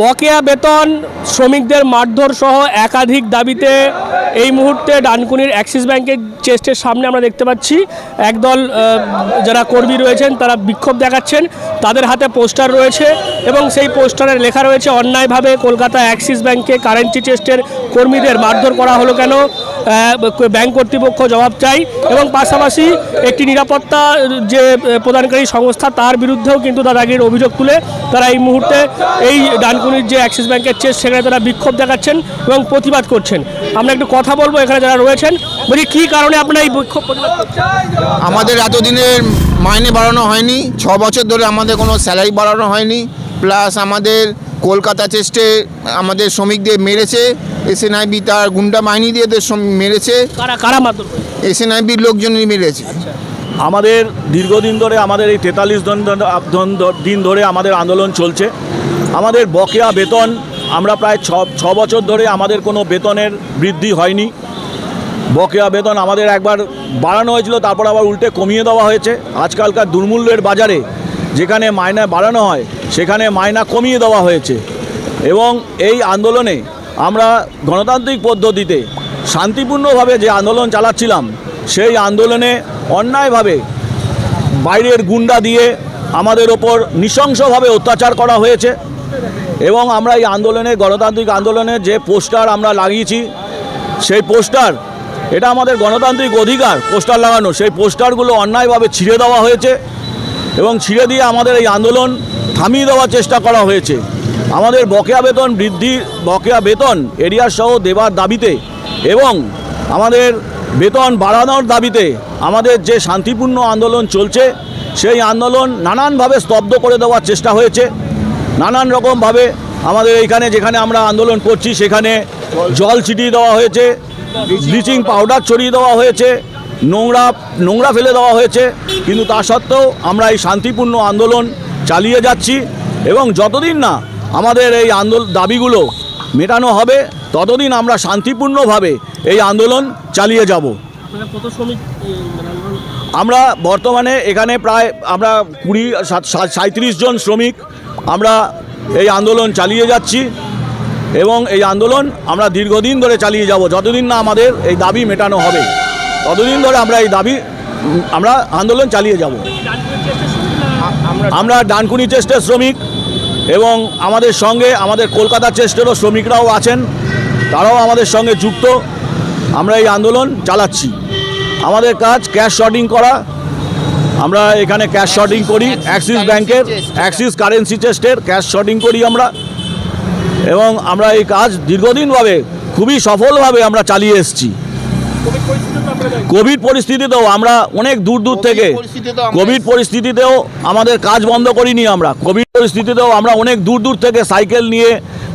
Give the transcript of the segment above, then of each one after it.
বকেয়া বেতন শ্রমিকদের মারধর সহ একাধিক দাবিতে এই মুহূর্তে ডানকুনির অ্যাক্সিস ব্যাংকের চেস্টের সামনে আমরা দেখতে পাচ্ছি। একদল যারা কর্মী রয়েছেন, তারা বিক্ষোভ দেখাচ্ছেন। তাদের হাতে পোস্টার রয়েছে এবং সেই পোস্টারে লেখা রয়েছে, অন্যায়ভাবে কলকাতা অ্যাক্সিস ব্যাংকে কারেন্সি চেস্টের কর্মীদের মারধর করা হলো কেন? ব্যাংক কর্তৃপক্ষ জবাব চাই এবং পাশাপাশি একটি নিরাপত্তা, যে প্রদানকারী সংস্থা তার বিরুদ্ধেও কিন্তু দাদাগিরির অভিযোগ তুলে তারা এই মুহূর্তে এই ডানকুনির যে অ্যাক্সিস ব্যাংকের চেস সেখানে তারা বিক্ষোভ দেখাচ্ছেন এবং প্রতিবাদ করছেন। আমরা একটু কথা বলব, এখানে যারা রয়েছেন। বলি, কী কারণে আপনারা এই বিক্ষোভ আমাদের এতদিনের মাইনে বাড়ানো হয়নি, ছ বছর ধরে আমাদের কোনো স্যালারি বাড়ানো হয়নি, প্লাস আমাদের কলকাতা চেস্টে আমাদের শ্রমিকদের মেরেছে এসএনআইবি তার গুন্ডা বাহিনী দিয়ে এদের শ্রম- মেরেছে। কারা কারা? এসএনআইবির লোকজনই মেরেছে। আমাদের দীর্ঘদিন ধরে আমাদের এই তেতাল্লিশ দিন ধরে আমাদের আন্দোলন চলছে। আমাদের বকেয়া বেতন আমরা প্রায় ছ ছ বছর ধরে আমাদের কোনো বেতনের বৃদ্ধি হয়নি। বকেয়া বেতন আমাদের একবার বাড়ানো হয়েছিল তারপর আবার উল্টে কমিয়ে দেওয়া হয়েছে। আজকালকার দুর্মূল্যের বাজারে যেখানে মায়না বাড়ানো হয় সেখানে মায়না কমিয়ে দেওয়া হয়েছে। এবং এই আন্দোলনে আমরা গণতান্ত্রিক পদ্ধতিতে শান্তিপূর্ণভাবে যে আন্দোলন চালাচ্ছিলাম, সেই আন্দোলনে অন্যায়ভাবে বাইরের গুন্ডা দিয়ে আমাদের ওপর নৃশংসভাবে অত্যাচার করা হয়েছে। এবং আমরা এই আন্দোলনে, গণতান্ত্রিক আন্দোলনে যে পোস্টার আমরা লাগিয়েছি, সেই পোস্টার, এটা আমাদের গণতান্ত্রিক অধিকার পোস্টার লাগানো। সেই পোস্টারগুলো অন্যায়ভাবে ছিঁড়ে দেওয়া হয়েছে এবং ছিঁড়ে দিয়ে আমাদের এই আন্দোলন থামিয়ে দেওয়ার চেষ্টা করা হয়েছে। আমাদের বকেয়া বেতন বৃদ্ধি, বকেয়া বেতন এরিয়ার সহ দেবার দাবিতে এবং আমাদের বেতন বাড়ানোর দাবিতে আমাদের যে শান্তিপূর্ণ আন্দোলন চলছে, সেই আন্দোলন নানানভাবে স্তব্ধ করে দেওয়ার চেষ্টা হয়েছে। নানান রকমভাবে আমাদের এইখানে যেখানে আমরা আন্দোলন করছি, সেখানে জল ছিটিয়ে দেওয়া হয়েছে, ব্লিচিং পাউডার ছড়িয়ে দেওয়া হয়েছে, নোংরা নোংরা ফেলে দেওয়া হয়েছে। কিন্তু তা সত্ত্বেও আমরা এই শান্তিপূর্ণ আন্দোলন চালিয়ে যাচ্ছি এবং যতদিন না আমাদের এই আন্দোলন দাবিগুলো মেটানো হবে ততদিন আমরা শান্তিপূর্ণভাবে এই আন্দোলন চালিয়ে যাব। মানে আমরা বর্তমানে এখানে প্রায় আমরা কুড়ি সাঁত্রিশ জন শ্রমিক আমরা এই আন্দোলন চালিয়ে যাচ্ছি এবং এই আন্দোলন আমরা দীর্ঘদিন ধরে চালিয়ে যাব। যতদিন না আমাদের এই দাবি মেটানো হবে ততদিন ধরে আমরা এই দাবি আমরা আন্দোলন চালিয়ে যাব। আমরা ডানকুনি চেস্টের শ্রমিক এবং আমাদের সঙ্গে আমাদের কলকাতা চেস্টেরও শ্রমিকরাও আছেন তারাও আমাদের সঙ্গে যুক্ত। আমরা এই আন্দোলন চালাচ্ছি। আমাদের কাজ ক্যাশ শর্টিং করা। আমরা এখানে ক্যাশ শর্টিং করি অ্যাক্সিস ব্যাংকের অ্যাক্সিস কারেন্সি চেস্টের ক্যাশ শর্টিং করি আমরা। এবং আমরা এই কাজ দীর্ঘদিনভাবে খুবই সফলভাবে আমরা চালিয়ে এসেছি। কোভিড পরিস্থিতিতেও আমরা অনেক দূর দূর থেকে কোভিড পরিস্থিতিতেও আমাদের কাজ বন্ধ করিনি আমরা। কোভিড পরিস্থিতিতেও আমরা অনেক দূর দূর থেকে সাইকেল নিয়ে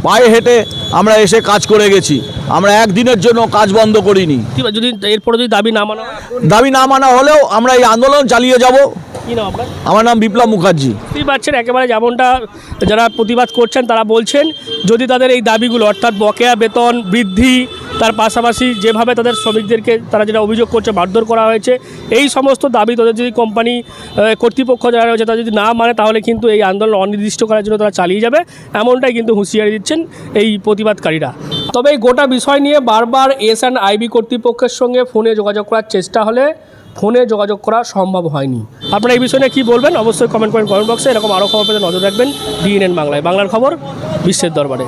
পায়ে হেঁটে আমরা এসে কাজ করে গেছি। আমরা একদিনের জন্য কাজ বন্ধ করিনি। যদি এরপরে যদি দাবি না মানা দাবি না মানা হলেও আমরা এই আন্দোলন চালিয়ে যাব। কি না আপনার? আমার নাম বিপ্লব মুখার্জি। বুঝতেই পারছেন একেবারে যেমনটা যারা প্রতিবাদ করছেন তারা বলছেন যদি তাদের এই দাবিগুলো অর্থাৎ বকেয়া বেতন বৃদ্ধি তার পাশাপাশি যেভাবে তাদের শ্রমিকদেরকে তারা যেটা অভিযোগ করছে, মারধর করা হয়েছে, এই সমস্ত দাবি তাদের যদি কোম্পানি কর্তৃপক্ষ যারা রয়েছে তারা যদি না মানে তাহলে কিন্তু এই আন্দোলন অনির্দিষ্ট করার জন্য তারা চালিয়ে যাবে। এমনটাই কিন্তু হুঁশিয়ারি দিচ্ছেন এই প্রতিবাদকারীরা। তবে এই গোটা বিষয় নিয়ে বারবার এস অ্যান্ড আইবি কর্তৃপক্ষের সঙ্গে ফোনে যোগাযোগ করার চেষ্টা হলে ফোনে যোগাযোগ করা সম্ভব হয়নি। আপনারা এই বিষয়ে কী বলবেন? অবশ্যই কমেন্ট করেন কমেন্ট বক্সে এরকম আরও খবর পেতে নজর রাখবেন। ডিএনএন বাংলায়। বাংলার খবর বিশ্বের দরবারে।